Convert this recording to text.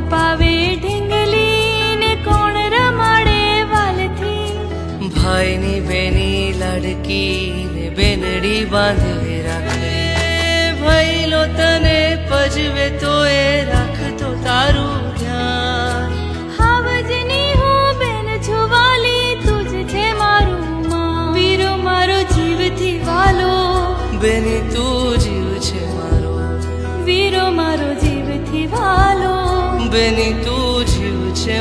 પાવે ઢીંગલીને કોણ રમાડે વાલથી? ભાઈની બેની લડકીને બેનડી બાંધે રાખે. ભઈલો તને પજવે તો એ રાખતો તારું ધ્યાન. હાવજની હું બેન છું વાલી તું છે મારું માં વીરો મારો જીવથી વાલો. બેની તું જીવ છે મારો. વીરો મારો જીવથી વાલો. બેની તું જીવ છે